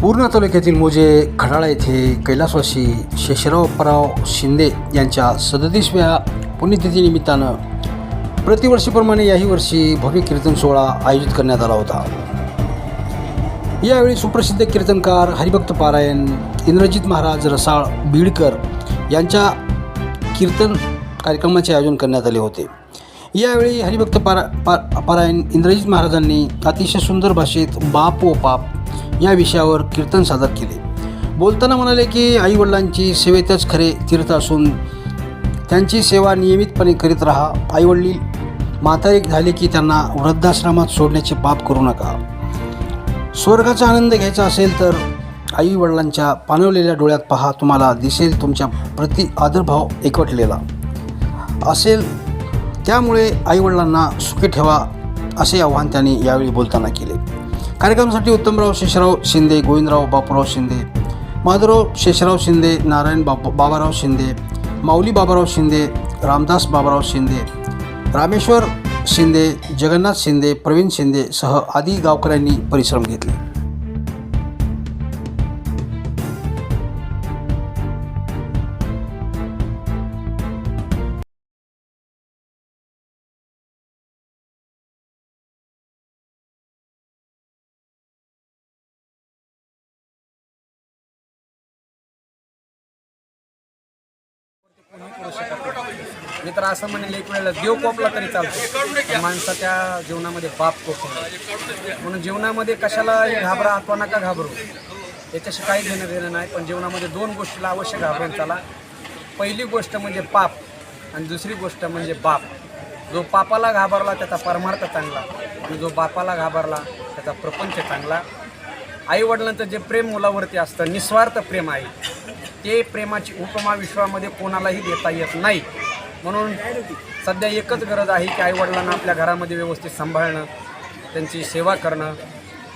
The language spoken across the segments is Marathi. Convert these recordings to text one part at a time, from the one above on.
पूर्णा तालुक्यातील मोजे खडाळा येथे कैलासवासी शेषराव पराव शिंदे यांच्या सदतीसव्या पुण्यतिथीनिमित्तानं प्रतिवर्षीप्रमाणे याही वर्षी भव्य कीर्तन सोहळा आयोजित करण्यात आला होता. यावेळी सुप्रसिद्ध कीर्तनकार हरिभक्त पारायण इंद्रजित महाराज रसाळ बीडकर यांच्या कीर्तन कार्यक्रमाचे आयोजन करण्यात आले होते. यावेळी हरिभक्त पारा पा पारायण इंद्रजित महाराजांनी अतिशय सुंदर भाषेत बाप व पाप या विषयावर कीर्तन सादर केले. बोलताना म्हणाले की आईवडिलांची सेवेतच खरे तीर्थ असून त्यांची सेवा नियमितपणे करीत राहा. आईवडील म्हातारे झाले की त्यांना वृद्धाश्रमात सोडण्याचे पाप करू नका. स्वर्गाचा आनंद घ्यायचा असेल तर आई वडिलांच्या पाणवलेल्या डोळ्यात पहा तुम्हाला दिसेल तुमच्या प्रति आदरभाव एकवटलेला. असेल त्यामुळे आईवडिलांना सुखी ठेवा असे आव्हान त्यांनी यावेळी बोलताना केले. कार्यक्रमासाठी उत्तमराव शेषराव शिंदे गोविंदराव बापूराव शिंदे माधवराव शेषराव शिंदे नारायण बाप बाबाराव शिंदे माऊली बाबाराव शिंदे रामदास बाबाराव शिंदे रामेश्वर शिंदे जगन्नाथ शिंदे प्रवीण शिंदे सह आदी गावकऱ्यांनी परिश्रम घेतले. मी तर असं म्हणेल एक वेळेला देव कोपला तरी चालतो. माणसाच्या जीवनामध्ये बाप कोपला म्हणून जीवनामध्ये कशाला घाबरा अथवा नका घाबरू. याच्याशी काही घेणं देणं नाही पण जीवनामध्ये दोन गोष्टीला अवश्य घाबरून चाला. पहिली गोष्ट म्हणजे पाप आणि दुसरी गोष्ट म्हणजे बाप. जो पापाला घाबरला त्याचा परमार्थ चांगला. आणि जो बापाला घाबरला त्याचा प्रपंच चांगला. आईवडिलांचं जे प्रेम मुलावरती असतं निस्वार्थ प्रेम आहे. ते प्रेमाची उपमा विश्वामध्ये कोणालाही देता येत नाही. म्हणून सध्या एकच गरज आहे की आईवडिलांना आपल्या घरामध्ये व्यवस्थित सांभाळणं त्यांची सेवा करणं.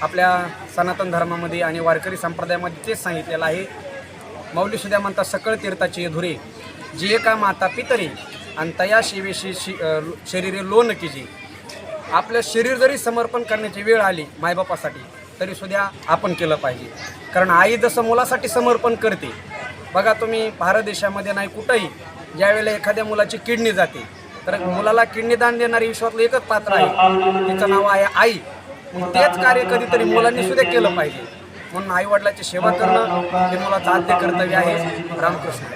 आपल्या सनातन धर्मामध्ये आणि वारकरी संप्रदायामध्ये तेच सांगितलेलं आहे. मौलीसुद्धा म्हणतात सकळ तीर्थाची धुरे जे एका माता पितरी आणि तया सेवेशी शि शरीरे लोन किजी. आपलं शरीर जरी समर्पण करण्याची वेळ आली मायबापासाठी तरी सुद्धा आपण केलं पाहिजे. कारण आई जसं मुलासाठी समर्पण करते बघा तुम्ही भारत देशामध्ये नाही कुठंही ज्यावेळेला एखाद्या मुलाची किडनी जाते तर मुलाला किडनी दान देणारी विश्वातलं एकच पात्र आहे. तिचं नाव आहे आई. मग तेच कार्य कधीतरी मुलांनी सुद्धा केलं पाहिजे. म्हणून आईवडिलाची सेवा करणं हे मुलाचं आद्य कर्तव्य आहे. रामकृष्ण.